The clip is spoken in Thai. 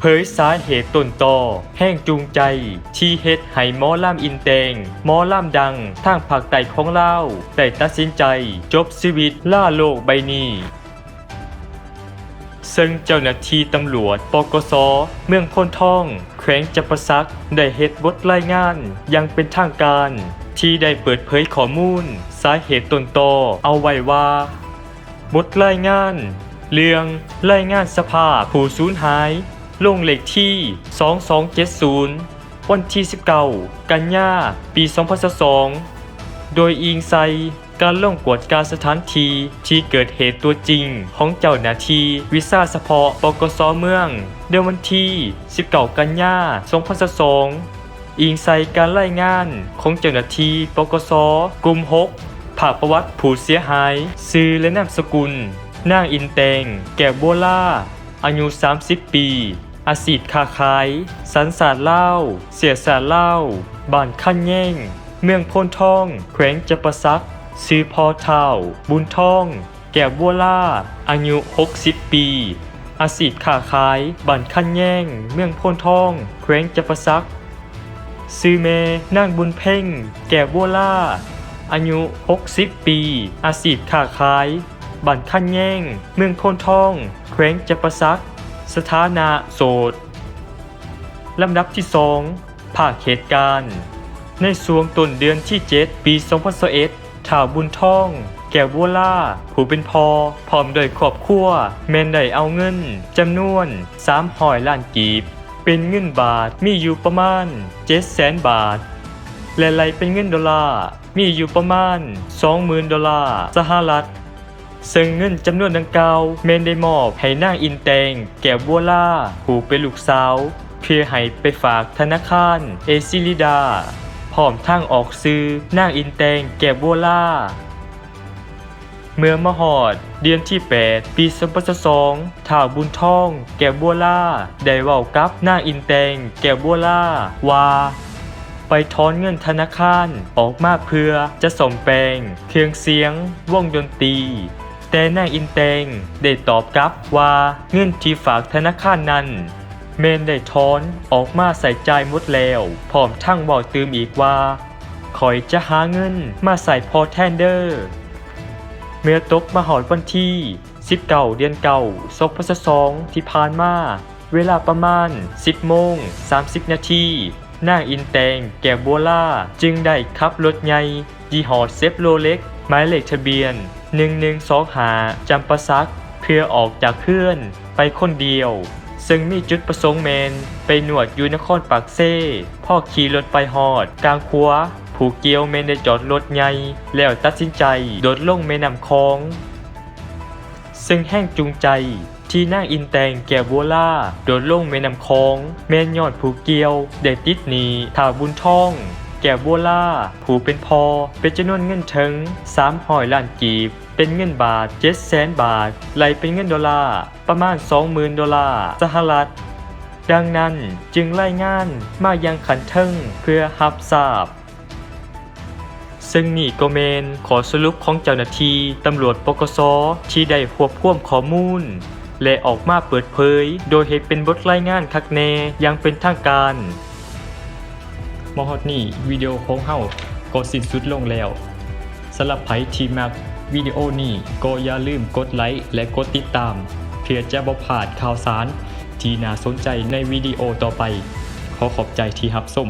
เผยสาเหตุต้นต่อแห้งจูงใจ ที่เฮ็ดให้หมอล่ำอินเตงหมอล่ำดังทางภาคใต้ของลาวได้ตัดสินใจจบชีวิตล่าโลกใบนี้ซึ่งเจ้าหน้าที่ตำรวจปกสเมืองพนทอง แขวงจัประซักได้เฮ็ดบทรายงานยังเป็นทางการ ที่ได้เปิดเผยข้อมูล สาเหตุต้นตอเอาไว้ว่าบทรายงาน เรื่องรายงานสภาผู้สูญหาย ลงเลขที่ 2270 วันที่ 19 กันยาปี 2022 โดยอิงใส่การลงกวดการสถานทีที่เกิดเหตุตัวจริง ของเจ้าหน้าที่วิซ่าเฉพาะปกสเมือง เดือนวันที่ 19 กันยา2022อิงใส่การรายงานของเจ้าหน้าที่ปกสกลุ่ม 6 ภาพประวัติผู้เสียหายชื่อและนามสกุล นางอินเตง แก่บัวล่าอายุ 30 ปี อาชีพค้าขายสันสาดเล่า เสียสาดเล่า บ้านขั้นแย่ง เมืองพนทอง แขวงจะประซักซื้อพอเท่า บุญทอง แก่บัวล่า อายุ 60 ปี อาชีพค้าขายบ้านขั้นแย่ง เมืองพนทอง แขวงจะประซักซื้อเมนางบุญเพ่ง แก่บัวล่า อายุ 60 ปี อาชีพค้าขายบ้านขั้นแย่ง เมืองพนทอง แขวงจะประซัก สถานะโสดลำดับที่2ภาคเหตุการณ์ ในสวงต้นเดือนที่ 7 ปี 2021ถ่าวบุญท่อง แก่บัวล่า ผู้เป็นพอพร้อมโดยครอบครัวแมนได้เอาเงินจำนวน3หอยล้านกีบ เป็นเงินบาทมีอยู่ประมาณ7แสนบาท และไหลเป็นเงินดอลลาร์มีอยู่ประมาณ 20,000 ดอลลาร์สหรัฐ ซึ่งเงินจำนวนดังกล่าวเมนได้มอบให้นางอินแตงแก่บัวล่าผู้เป็นลูกสาว เพื่อให้ไปฝากธนาคาร เอซิลิดาพร้อมทางออกซื้อนางอินแตงแก่บัวล่าเมื่อมหอด เดือนที่ 8 ปี2022ถ่าบุญท่อง แก่บัวล่า ได้เว้ากับนางอินแตงแก่บัวล่า ว่า ไปถอนเงินธนาคารออกมาเพื่อจะสมแปลง เครื่องเสียง วงดนตรี แต่นางอินแตงได้ตอบกลับว่าเงินที่ฝากธนาคารนั้นเมนได้ถอนออกมาใส่ใจหมดแล้วพร้อมทั้งบอกตืมอีกว่าคอยจะหาเงินมาใส่พอแทนเดอร์เมื่อตกมาหอดวันที่ 19 เดือนเก่าศกพศสองที่ผ่านมา เวลาประมาณ 10 โมง 30 นาทีนางอินแตงแก่บัวล่า จึงได้ขับรถใหญ่ยี่ห้อเซฟโรเล็ก หมายเลขทะเบียน 1125หาจำปาสักเพื่อออกจากเพื่อนไปคนเดียว ซึ่งมีจุดประสงค์แมน ไปหนวดยู่นครปากเซ่พ่อขี่รถไปหอด กลางคัวผู้เกียวเมนได้จอดรถใหญ่แล้วตัดสินใจโดดลงแม่น้ำคลอง ซึ่งแห้งจูงใจที่นางอินแตงแก่บัวล่า โดดลงแม่น้ำคลอง แม่นยอดผู้เกียว ได้ติดหนีถาบุญท่อง แก่บัวล่า ผู้เป็นพอเป็นจำนวนเงินถึง3หอยล้านกีบ เป็นเงินบาท7แสนบาทไหลเป็นเงินดอลลาร์ ประมาณ 20,000 ดอลลาร์สหรัฐ ดังนั้นจึงไล่งานมายังขันเทิงเพื่อรับทราบซึ่งนี่ก็เมนขอสรุปของเจ้าหน้าที่ตำรวจปกสที่ได้รวบรวมข้อมูล และออกมาเปิดเผย โดยให้เป็นบทรายงานคักแนอยังเป็นทางการ มอฮอดนี่วิดีโอของเฮาก็สิ้นสุดลงแล้วสำหรับไผที่มักวิดีโอนี้ก็อย่าลืมกดไลค์และกดติดตาม เพื่อจะบ่พลาดข่าวสาร ที่น่าสนใจในวิดีโอต่อไป ขอขอบใจที่รับชม